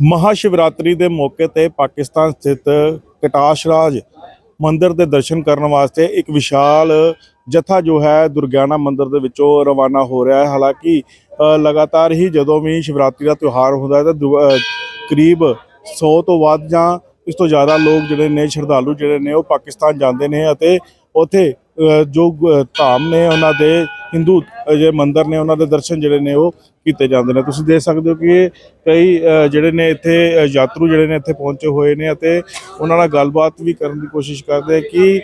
ਮਹਾਸ਼ਿਵਰਾਤਰੀ ਦੇ ਮੌਕੇ ਤੇ ਪਾਕਿਸਤਾਨ ਸਥਿਤ ਕਟਾਸ਼ ਰਾਜ ਮੰਦਿਰ ਦੇ ਦਰਸ਼ਨ ਕਰਨ ਵਾਸਤੇ ਇੱਕ ਵਿਸ਼ਾਲ ਜਥਾ ਜੋ ਹੈ ਦੁਰਗਿਆਨਾ ਮੰਦਿਰ ਦੇ ਵਿੱਚੋਂ ਰਵਾਨਾ ਹੋ ਰਿਹਾ ਹੈ। ਹਾਲਾਂਕਿ ਲਗਾਤਾਰ ਹੀ ਜਦੋਂ ਵੀ ਸ਼ਿਵਰਾਤਰੀ ਦਾ ਤਿਉਹਾਰ ਹੁੰਦਾ ਹੈ ਤਾਂ ਦੁ- ਕਰੀਬ 100 ਤੋਂ ਵੱਧ ਜਾਂ ਇਸ ਤੋਂ ਜ਼ਿਆਦਾ ਲੋਕ ਜਿਹੜੇ ਨੇ, ਸ਼ਰਧਾਲੂ ਜਿਹੜੇ ਨੇ ਉਹ ਪਾਕਿਸਤਾਨ ਜਾਂਦੇ ਨੇ ਅਤੇ ਉੱਥੇ ਜੋ ਧਾਮ ਨੇ ਉਹਨਾਂ ਦੇ ਹਿੰਦੂ ਅ, ਜੇ ਮੰਦਿਰ ਨੇ ਉਹਨਾਂ ਦੇ ਦਰਸ਼ਨ ਜਿਹੜੇ ਨੇ ਉਹ ਕੀਤੇ ਜਾਂਦੇ ਨੇ। ਤੁਸੀਂ ਦੇਖ ਸਕਦੇ ਹੋ ਕਿ ਕਈ ਜਿਹੜੇ ਨੇ ਇੱਥੇ ਅ, ਯਾਤਰੂ ਜਿਹੜੇ ਨੇ ਇੱਥੇ ਪਹੁੰਚੇ ਹੋਏ ਨੇ ਅਤੇ ਉਹਨਾਂ ਨਾਲ ਗੱਲਬਾਤ ਵੀ ਕਰਨ ਦੀ ਕੋਸ਼ਿਸ਼ ਕਰਦੇ ਕਿ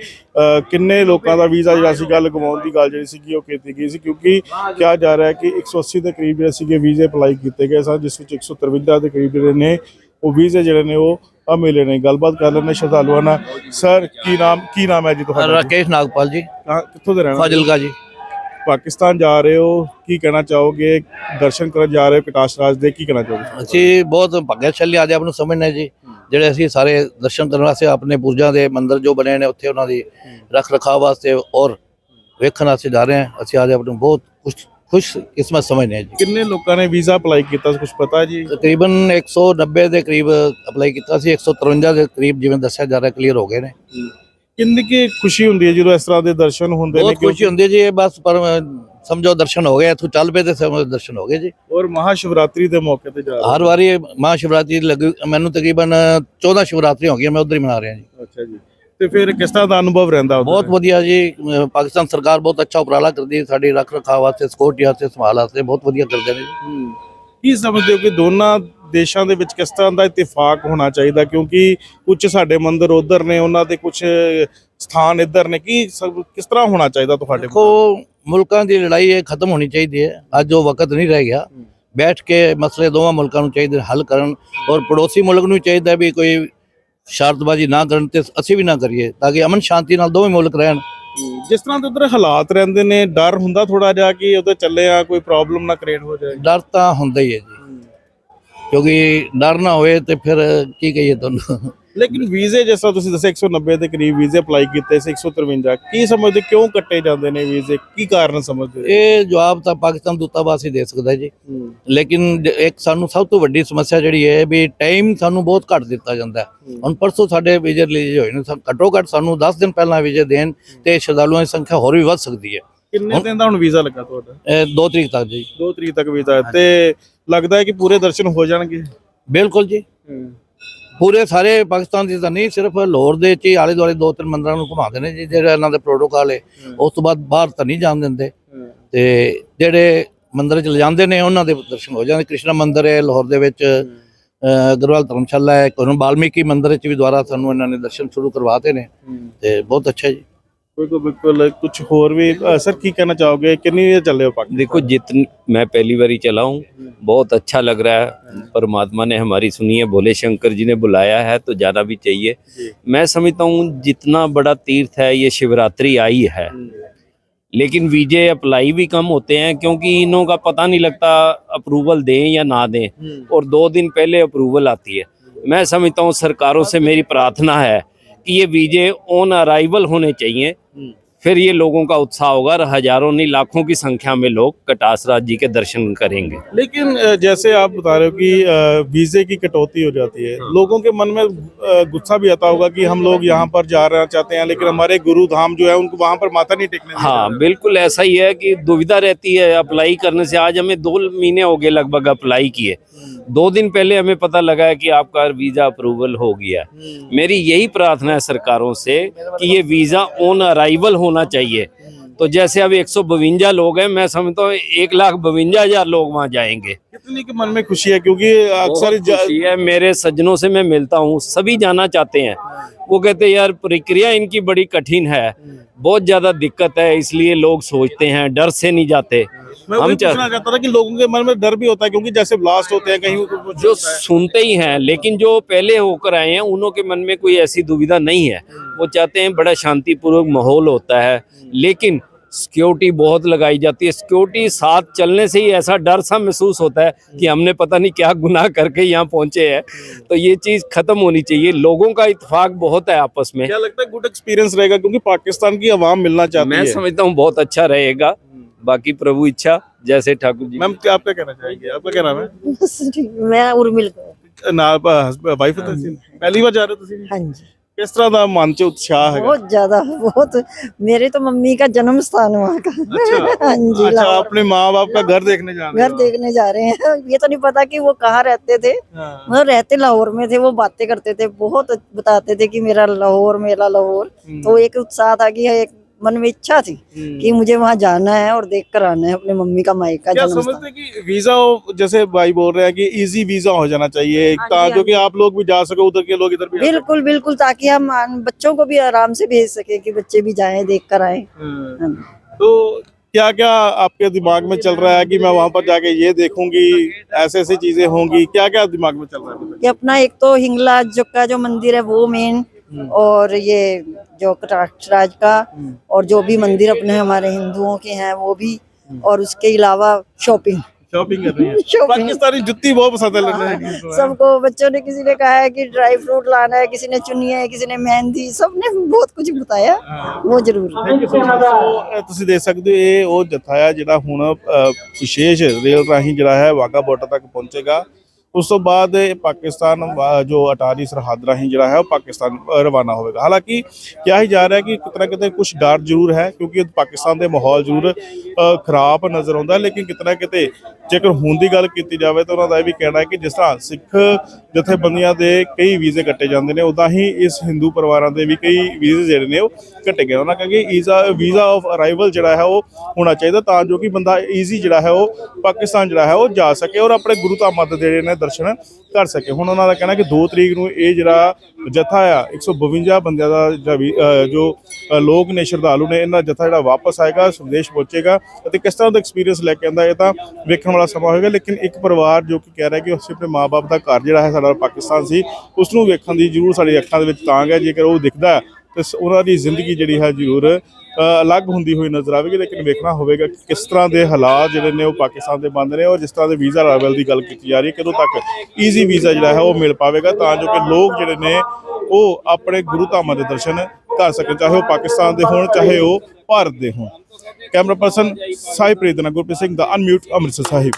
ਕਿੰਨੇ ਲੋਕਾਂ ਦਾ ਵੀਜ਼ਾ ਜਿਹੜਾ ਸੀਗਾ ਲਗਵਾਉਣ ਦੀ ਗੱਲ ਜਿਹੜੀ ਸੀਗੀ ਉਹ ਕੀਤੀ ਗਈ ਸੀ। ਕਿਉਂਕਿ ਕਿਹਾ ਜਾ ਰਿਹਾ ਹੈ ਕਿ 180 ਦੇ ਕਰੀਬ ਜਿਹੜੇ ਸੀਗੇ ਵੀਜ਼ੇ ਅਪਲਾਈ ਕੀਤੇ ਗਏ ਸਨ ਜਿਸ ਵਿੱਚ 153 ਦੇ ਕਰੀਬ ਜਿਹੜੇ ਨੇ ਉਹ ਵੀਜ਼ੇ ਜਿਹੜੇ ਨੇ ਉਹ ਆ ਮਿਲੇ ਨੇ। ਗੱਲਬਾਤ ਕਰ ਲੈਣੇ ਸ਼ਰਧਾਲੂਆਂ ਨਾਲ। ਸਰ ਕੀ ਨਾਮ ਕੀ ਨਾਮ ਹੈ ਜੀ ਤੁਹਾਡਾ? ਰਾਕੇਸ਼ ਨਾਗਪਾਲ ਜੀ। ਕਹਾਂ- ਕਿੱਥੋਂ ਦੇ ਰਹਿਣਾ ਫਾਜ਼ਿਲਕਾ ਜੀ। ਪਾਕਿਸਤਾਨ ਜਾ ਰਹੇ ਹੋ। ਕੀ ਕਹਿਣਾ ਚਾਹੋਗੇ? ਦਰਸ਼ਨ ਕਰਨ ਜਾ ਰਹੇ ਹੋ ਕਟਾਸ਼ ਰਾਜ ਦੇ। ਕੀ ਕਹਿਣਾ ਚਾਹੋਗੇ? ਅਸੀਂ ਬਹੁਤ ਭਾਗਿਆਸ਼ਾਲੀ ਆਦੇ ਆਪ ਨੂੰ ਸਮਝਨੇ ਜੀ। ਜਿਹੜੇ ਅਸੀਂ ਸਾਰੇ ਦਰਸ਼ਨ ਕਰਨ ਵਾਸਤੇ ਆਪਣੇ ਪੁਰਜਾਂ ਦੇ ਮੰਦਿਰ ਜੋ ਬਣੇ ਨੇ ਉੱਥੇ ਉਹਨਾਂ ਦੀ ਰੱਖ ਰਖਾਅ ਵਾਸਤੇ ਔਰ ਵੇਖਣ ਵਾਸਤੇ ਜਾ ਰਹੇ ਹਾਂ। ਅਸੀਂ ਆਦੇ ਆਪ ਨੂੰ ਬਹੁਤ ਖੁਸ਼ ਖੁਸ਼ ਕਿਸਮਤ ਸਮਝਨੇ ਹਾਂ ਜੀ। ਕਿੰਨੇ ਲੋਕਾਂ ਨੇ ਵੀਜ਼ਾ ਅਪਲਾਈ ਕੀਤਾ ਕੁਝ ਪਤਾ ਜੀ? ਤਕਰੀਬਨ 190 ਦੇ ਕਰੀਬ ਅਪਲਾਈ ਕੀਤਾ ਸੀ 153 ਦੇ ਕਰੀਬ ਜਿਵੇਂ ਦੱਸਿਆ ਜਾ ਰਿਹਾ ਕਲੀਅਰ ਹੋ ਗਏ ਨੇ। ਕਿੰਨੀ ਕੀ ਖੁਸ਼ੀ ਹੁੰਦੀ ਹੈ ਜਦੋਂ ਇਸ ਤਰ੍ਹਾਂ ਦੇ ਦਰਸ਼ਨ ਹੁੰਦੇ ਨੇ? ਬਹੁਤ ਖੁਸ਼ੀ ਹੁੰਦੀ ਹੈ ਜੀ ਇਹ ਬਸ ਪਰ ਸਮਝੋ ਦਰਸ਼ਨ ਹੋ ਗਏ ਇੱਥੋਂ ਚੱਲ ਪਏ ਤੇ ਸਮਝੋ ਦਰਸ਼ਨ ਹੋ ਗਏ ਜੀ। ਔਰ ਮਹਾਸ਼ਿਵਰਾਤਰੀ ਦੇ ਮੌਕੇ ਤੇ ਜਾ ਹਰ ਵਾਰੀ ਮਹਾ ਸ਼ਿਵਰਾਤਰੀ ਲੱਗੀ ਮੈਨੂੰ ਤਕਰੀਬਨ 14 ਸ਼ਿਵਰਾਤਰੀ ਹੋ ਗਈਆਂ ਮੈਂ ਉਧਰ ਹੀ ਮਨਾ ਰਿਹਾ ਜੀ। ਅੱਛਾ ਜੀ। ਤੇ ਫਿਰ ਕਿਸ ਤਰ੍ਹਾਂ ਦਾ ਅਨੁਭਵ ਰਹਿੰਦਾ ਉੱਧਰ? ਬਹੁਤ ਵਧੀਆ ਜੀ। ਅਹ ਪਾਕਿਸਤਾਨ ਸਰਕਾਰ ਬਹੁਤ ਅੱਛਾ ਉਪਰਾਲਾ ਕਰਦੀ ਹੈ। ਸਾਡੀ ਰੱਖ ਰਖਾਅ ਵਾਸਤੇ ਸਿਕਿਉਰਿਟੀ ਵਾਸਤੇ ਸੰਭਾਲ ਵਾਸਤੇ ਬਹੁਤ ਵਧੀਆ ਕਰਦੇ ਨੇ। ਕੀ ਸਮਝਦੇ ਹੋ ਕਿ ਦੋਨਾਂ ਦੇਸ਼ਾਂ ਦੇ ਵਿੱਚ ਕਿਸ ਤਰ੍ਹਾਂ ਦਾ ਇਤਫਾਕ ਹੋਣਾ ਚਾਹੀਦਾ? ਕਿਉਂਕਿ ਕੁਝ ਸਾਡੇ ਮੰਦਿਰ ਉਧਰ ਨੇ ਉਹਨਾਂ ਦੇ ਕੁਝ ਸਥਾਨ ਇੱਧਰ ਨੇ। ਕੀ ਸਭ- ਕਿਸ ਤਰ੍ਹਾਂ ਹੋਣਾ ਚਾਹੀਦਾ ਤੁਹਾਡੇ ਦੇਖੋ ਮੁਲਕਾਂ ਦੀ ਲੜਾਈ ਇਹ ਖਤਮ ਹੋਣੀ ਚਾਹੀਦੀ ਹੈ। ਅੱਜ ਉਹ ਵਕਤ ਨਹੀਂ ਰਹਿ ਗਿਆ। ਬੈਠ ਕੇ ਮਸਲੇ ਦੋਵਾਂ ਮੁਲਕਾਂ ਨੂੰ ਚਾਹੀਦੇ ਹੱਲ ਕਰਨ। ਔਰ ਪੜੋਸੀ ਮੁਲਕ ਨੂੰ ਚਾਹੀਦਾ ਵੀ ਕੋਈ ਸ਼ਰਤਬਾਜ਼ੀ ਨਾ ਕਰਨ ਤੇ ਅਸੀਂ ਵੀ ਨਾ ਕਰੀਏ ਤਾਂ ਕਿ ਅਮਨ ਸ਼ਾਂਤੀ ਨਾਲ ਦੋਵੇਂ ਮੁਲਕ ਰਹਿਣ। ਜਿਸ ਤਰ੍ਹਾਂ ਦੇ ਉਧਰ ਹਾਲਾਤ ਰਹਿੰਦੇ ਨੇ ਡਰ ਹੁੰਦਾ ਥੋੜਾ ਜਿਹਾ ਕਿ ਉਧਰ ਚੱਲੇ ਆ ਕੋਈ ਪ੍ਰੋਬਲਮ ਨਾ ਕ੍ਰੀਏਟ ਹੋ ਜਾਏ। ਡਰ ਤਾਂ ਹੁੰਦਾ ਹੀ ਹੈ ਜੀ। ਕਿਉਂਕਿ ਡਰ ਨਾ ਹੋਏ ਤੇ ਫਿਰ ਕੀ ਕਹੀਏ ਤੁਹਾਨੂੰ? ਲੇਕਿਨ ਵੀਜ਼ੇ ਜਿਸ ਤਰ੍ਹਾਂ ਤੁਸੀਂ ਦੱਸਿਆ 190 ਦੇ ਕਰੀਬ ਵੀਜ਼ੇ ਅਪਲਾਈ ਕੀਤੇ ਸੀ 153 ਕੀ ਸਮਝਦੇ ਕਿਉਂ ਕੱਟੇ ਜਾਂਦੇ ਨੇ ਵੀਜ਼ੇ? ਕੀ ਕਾਰਨ ਸਮਝਦੇ? ਇਹ ਜਵਾਬ ਤਾਂ ਪਾਕਿਸਤਾਨ ਦੂਤਾਵਾਸ ਹੀ ਦੇ ਸਕਦਾ ਜੀ। ਲੇਕਿਨ ਇੱਕ ਸਾਨੂੰ ਸਭ ਤੋਂ ਵੱਡੀ ਸਮੱਸਿਆ ਜਿਹੜੀ ਹੈ ਵੀ ਟਾਈਮ ਸਾਨੂੰ ਬਹੁਤ ਘੱਟ ਦਿੱਤਾ ਜਾਂਦਾ ਹੁਣ ਪਰਸੋਂ ਸਾਡੇ ਵੀਜ਼ੇ ਰਿਲੀਜ਼ ਹੋਏ ਨੇ ਘੱਟੋ ਘੱਟ ਸਾਨੂੰ 10 ਦਿਨ ਪਹਿਲਾਂ ਵੀਜ਼ੇ ਦੇਣ ਤੇ ਸ਼ਰਧਾਲੂਆਂ ਦੀ ਸੰਖਿਆ ਹੋਰ ਵੀ ਵੱਧ ਸਕਦੀ ਹੈ। ਕਿੰਨੇ ਦਿਨ ਦਾ ਹੁਣ ਵੀਜ਼ਾ ਲੱਗਾ ਤੁਹਾਡਾ? ਇਹ 2 ਤਰੀਕ ਤੱਕ ਜੀ। 2 ਤਰੀਕ ਤੱਕ ਵੀਜ਼ਾ ਤੇ ਲੱਗਦਾ ਹੈ ਕਿ ਪੂਰੇ ਦਰਸ਼ਨ ਹੋ ਜਾਣਗੇ? ਬਿਲਕੁਲ ਜੀ। ਪੂਰੇ ਸਾਰੇ ਪਾਕਿਸਤਾਨ ਦੀ ਤਾਂ ਨਹੀਂ ਸਿਰਫ ਲਾਹੌਰ ਦੇ ਚ ਆਲੇ ਦੁਆਲੇ ਦੋ ਤਿੰਨ ਮੰਦਰਾਂ ਨੂੰ ਘੁਮਾਉਂਦੇ ਨੇ ਜੀ ਜਿਹੜਾ ਇਹਨਾਂ ਦੇ ਪ੍ਰੋਟੋਕਾਲ ਹੈ। ਉਸ ਤੋਂ ਬਾਅਦ ਬਾਹਰ ਤਾਂ ਨਹੀਂ ਜਾਣ ਦਿੰਦੇ। ਤੇ ਜਿਹੜੇ ਮੰਦਿਰ ਚ ਲਿਜਾਂਦੇ ਨੇ ਉਹਨਾਂ ਦੇ ਦਰਸ਼ਨ ਹੋ ਜਾਂਦੇ। ਕ੍ਰਿਸ਼ਨਾ ਮੰਦਿਰ ਹੈ ਲਾਹੌਰ ਦੇ ਵਿੱਚ। ਅਗਰਵਾਲ ਧਰਮਸ਼ਾਲਾ ਹੈ ਕੋਨ ਬਾਲਮੀਕੀ ਮੰਦਿਰ ਚ ਵੀ ਦੁਆਰਾ ਸਾਨੂੰ ਇਹਨਾਂ ਨੇ ਦਰਸ਼ਨ ਸ਼ੁਰੂ ਕਰਵਾਤੇ ਨੇ। ਤੇ ਬਹੁਤ ਅੱਛਾ ਜੀ। ਬਿਲਕੁਲ ਬਿਲਕੁਲ ਕੁਝ ਹੋਰ ਵੀ ਸਰ ਕੀ ਕਹਿਣਾ ਚਾਹੋਗੇ ਕਿੰਨੀ ਦੇਰ ਚੱਲੇ ਹੋ ਪਾਕਿਸਤਾਨ देखो जितन मैं पहली बारी चला हूँ बहुत अच्छा लग रहा है परमात्मा ने हमारी सुनी है भोले शंकर जी ने बुलाया है तो जाना भी चाहिए जी। मैं समझता हूँ जितना बड़ा तीर्थ है ये शिवरात्रि आई है लेकिन वीजे अप्लाई भी कम होते हैं क्योंकि इनों का पता नहीं लगता अप्रूवल दें या ना दें और दो दिन पहले अप्रूवल आती है मैं समझता हूँ सरकारों से मेरी प्रार्थना है कि ये वीजे ऑन अराइवल होने चाहिए फिर ये लोगों का उत्साह होगा और हज़ारों नहीं लाखों की संख्या में लोग कटास राज जी के दर्शन करेंगे। लेकिन जैसे आप बता रहे हो कि वीजे की कटौती हो जाती है। लोगों के मन में गुस्सा भी आता होगा कि हम लोग यहाँ पर जा रहे चाहते हैं लेकिन हमारे गुरु धाम जो है उनको वहाँ पर माथा नहीं टेकने हाँ बिल्कुल ऐसा ही है कि दुविधा रहती है अप्लाई करने से। आज हमें दो महीने हो गए लगभग अप्लाई किए। दो दिन पहले हमें पता लगा है कि आपका वीज़ा अप्रूवल हो गया। मेरी यही प्रार्थना है सरकारों से कि ये वीज़ा ऑन अराइवल होना चाहिए तो जैसे अब एक सौ बवंजा लोग हैं मैं समझता हूँ एक लाख बवंजा हजार लोग वहाँ जाएंगे कितने के मन में खुशी है क्योंकि अक्सर बहुत खुशी है मेरे सज्जनों से मैं मिलता हूँ सभी जाना चाहते हैं वो कहते हैं यार प्रक्रिया इनकी बड़ी कठिन है। बहुत ज़्यादा दिक्कत है इसलिए लोग सोचते हैं डर से नहीं जाते। मैं हम पूछना चाहता था कि लोगों के मन में डर भी होता है क्योंकि जैसे ब्लास्ट होते हैं कहीं जो। सुनते ही हैं लेकिन जो पहले होकर आए हैं उन्हों के मन में कोई ऐसी दुविधा नहीं है। वो चाहते हैं बड़ा शांतिपूर्वक माहौल होता है। लेकिन सिक्योरिटी बहुत लगाई जाती है। सिक्योरिटी साथ चलने से ही ऐसा डर सा महसूस होता है कि हमने पता नहीं क्या गुनाह करके यहाँ पहुँचे हैं। तो ये चीज़ ख़त्म होनी चाहिए। लोगों का इतफाक बहुत है आपस में। क्या लगता है गुड एक्सपीरियंस रहेगा? क्योंकि पाकिस्तान की आवाम मिलना चाहती मैं समझता हूँ बहुत अच्छा रहेगा। बाकी प्रभु इच्छा जैसे ठाकुर जी। मैम क्या आपका कहना चाहेंगे? आपका क्या नाम है? मैं उर्मिल। ना वाइफ हाँ पहली बार जा रहे हो हाँ जी। किस तरह का मन च उत्साह है? बहुत ज़्यादा बहुत। मेरे तो मम्मी का जन्म स्थान वहाँ का। अच्छा, हाँ जी अच्छा अपने माँ बाप का घर देखने जा रहे घर देखने जा रहे हैं। ये तो नहीं पता कि वो कहाँ रहते थे। वो रहते लाहौर में थे वो बातें करते थे बहुत बताते थे कि मेरा लाहौर मेरा लाहौर। हम्म। तो एक उत्साह था कि हाँ, एक मन में इच्छा थी कि मुझे वहाँ जाना है और देख कर आना है अपने मम्मी का मायका क्या जन्म समझते कि वीज़ा जैसे भाई बोल रहे हैं कि इजी वीज़ा हो जाना चाहिए हाँ हाँ आप लोग भी जा सको उधर के लोग इधर भी बिल्कुल बिल्कुल ताकि हम बच्चों को भी आराम से भेज सके कि बच्चे भी जाए देख कर आए हाँ। तो क्या क्या आपके दिमाग में चल रहा है कि मैं वहाँ पर जाके ये देखूँगी ऐसे ऐसी चीज़ें होंगी? क्या क्या दिमाग में चल रहा है? कि अपना एक तो हिंगलाज जो का जो मंदिर है वो मेन और ये जो राज का और जो भी मंदिर अपने हमारे हिंदुओं के हैं वो भी और उसके अलावा शॉपिंग शॉपिंग कर रही है शॉपिंग पाकिस्तानी जुत्ती बहुत पसंद है लेने सबको बच्चों ने किसी ने कहा है कि ड्राई फ्रूट लाना है किसी ने चुनी है किसी ने मेहंदी सबने बहुत कुछ बताया वो जरूर thank you so much so ਤੁਸੀਂ ਦੇਖ ਸਕਦੇ ਹੋ ਇਹ ਉਹ ਜਥਾ ਹੈ ਜਿਹੜਾ ਹੁਣ ਅ, ਵਿਸ਼ੇਸ਼ ਰੇਲ ਰਾਹੀਂ ਜਿਹੜਾ ਹੈ ਵਾਗਾ ਬਾਰਡਰ ਤੱਕ ਪਹੁੰਚੇਗਾ ਉਸ ਤੋਂ ਬਾਅਦ ਇਹ ਪਾਕਿਸਤਾਨ ਵਾ- ਜੋ ਅਟਾਰੀ ਸਰਹੱਦ ਰਾਹੀਂ ਜਿਹੜਾ ਹੈ ਉਹ ਪਾਕਿਸਤਾਨ ਰਵਾਨਾ ਹੋਵੇਗਾ। ਹਾਲਾਂਕਿ ਕਿਹਾ ਹੀ ਜਾ ਰਿਹਾ ਕਿ ਕਿਤੇ ਨਾ ਕਿਤੇ ਕੁਝ ਡਰ ਜ਼ਰੂਰ ਹੈ, ਕਿਉਂਕਿ ਪਾਕਿਸਤਾਨ ਦੇ ਮਾਹੌਲ ਜ਼ਰੂਰ ਖਰਾਬ ਨਜ਼ਰ ਆਉਂਦਾ ਲੇਕਿਨ ਕਿਤੇ ਨਾ ਕਿਤੇ ਜੇਕਰ ਹੁਣ ਦੀ ਗੱਲ ਕੀਤੀ ਜਾਵੇ ਤਾਂ ਉਹਨਾਂ ਦਾ ਇਹ ਵੀ ਕਹਿਣਾ ਹੈ ਕਿ ਜਿਸ ਤਰ੍ਹਾਂ ਸਿੱਖ ਜਥੇਬੰਦੀਆਂ ਦੇ ਕਈ ਵੀਜ਼ੇ ਕੱਟੇ ਜਾਂਦੇ ਨੇ ਉਦਾਂ ਹੀ ਇਸ ਹਿੰਦੂ ਪਰਿਵਾਰਾਂ ਦੇ ਵੀ ਕਈ ਵੀਜ਼ੇ ਜਿਹੜੇ ਨੇ ਉਹ ਕੱਟੇ ਗਏ ਉਹਨਾਂ ਕਹਿੰਦੇ ਵੀਜ਼ਾ ਵੀਜ਼ਾ ਆਫ ਅਰਾਈਵਲ ਜਿਹੜਾ ਹੈ ਉਹ ਹੋਣਾ ਚਾਹੀਦਾ ਤਾਂ ਜੋ ਕਿ ਬੰਦਾ ਈਜ਼ੀ ਜਿਹੜਾ ਹੈ ਉਹ ਪਾਕਿਸਤਾਨ ਜਿਹੜਾ ਹੈ ਉਹ ਜਾ ਸਕੇ ਔਰ ਆਪਣੇ ਗੁਰੂ ਧਾਮਾਂ ਦੇ ਜਿਹੜੇ ਨੇ ਦਰਸ਼ਨ ਕਰ ਸਕੇ। ਹੁਣ ਉਹਨਾਂ ਦਾ ਕਹਿਣਾ ਕਿ 2 ਤਰੀਕ ਨੂੰ ਇਹ ਜਿਹੜਾ ਜਥਾ ਆ 152 ਬੰਦਿਆਂ ਦਾ ਜਿਹੜਾ ਵੀ, ਜੋ ਲੋਕ ਨੇ ਸ਼ਰਧਾਲੂ ਨੇ ਇਹਨਾਂ ਦਾ ਜਥਾ ਜਿਹੜਾ ਵਾਪਸ ਆਏਗਾ ਸੰਦੇਸ਼ ਪਹੁੰਚੇਗਾ ਅਤੇ ਕਿਸ ਤਰ੍ਹਾਂ ਦਾ ਐਕਸਪੀਰੀਅੰਸ ਲੈ ਕੇ ਆਂਦਾ ਇਹ ਤਾਂ ਵੇਖਣ ਵਾਲਾ ਸਮਾਂ ਹੋਏਗਾ। ਲੇਕਿਨ ਇੱਕ ਪਰਿਵਾਰ ਜੋ ਕਿ ਕਹਿ ਰਿਹਾ ਕਿ ਅਸੀਂ ਆਪਣੇ ਮਾਪੇ ਦਾ ਘਰ ਜਿਹੜਾ ਹੈ ਸਾਡਾ ਪਾਕਿਸਤਾਨ ਸੀ ਉਸ ਨੂੰ ਵੇਖਣ ਦੀ ਜ਼ਰੂਰ ਸਾਡੀ ਅੱਖਾਂ ਦੇ ਵਿੱਚ ਤਾਂਗ ਹੈ। ਜੇਕਰ ਉਹ ਦਿਖਦਾ ਤੇ ਸ- ਉਹਨਾਂ ਦੀ ਜ਼ਿੰਦਗੀ ਜਿਹੜੀ ਹੈ ਜ਼ਰੂਰ ਅਲੱਗ ਹੁੰਦੀ ਹੋਈ ਨਜ਼ਰ ਆਵੇਗੀ, ਲੇਕਿਨ ਵੇਖਣਾ ਹੋਵੇਗਾ ਕਿ ਕਿਸ ਤਰ੍ਹਾਂ ਦੇ ਹਾਲਾਤ ਜਿਹੜੇ ਨੇ ਉਹ ਪਾਕਿਸਤਾਨ ਦੇ ਬੰਦ ਨੇ ਔਰ ਜਿਸ ਤਰ੍ਹਾਂ ਦੇ ਵੀਜ਼ਾ ਅਰਾਈਵਲ ਦੀ ਗੱਲ ਕੀਤੀ ਜਾ ਰਹੀ ਹੈ, ਕਦੋਂ ਤੱਕ ਈਜ਼ੀ ਵੀਜ਼ਾ ਜਿਹੜਾ ਹੈ ਉਹ ਮਿਲ ਪਾਵੇਗਾ ਤਾਂ ਜੋ ਕਿ ਲੋਕ ਜਿਹੜੇ ਨੇ ਉਹ ਆਪਣੇ ਗੁਰੂ ਧਾਮਾਂ ਦੇ ਦਰਸ਼ਨ ਕਰ ਸਕਣ, ਚਾਹੇ ਉਹ ਪਾਕਿਸਤਾਨ ਦੇ ਹੋਣ, ਚਾਹੇ ਉਹ ਭਾਰਤ ਦੇ ਹੋਣ। ਕੈਮਰਾ ਪਰਸਨ ਸਾਹਿਬ ਪ੍ਰੀਤਨਾ ਗੁਰਪ੍ਰੀਤ ਸਿੰਘ ਦਾ ਅਨਮਿਊਟ ਅੰਮ੍ਰਿਤਸਰ ਸਾਹਿਬ।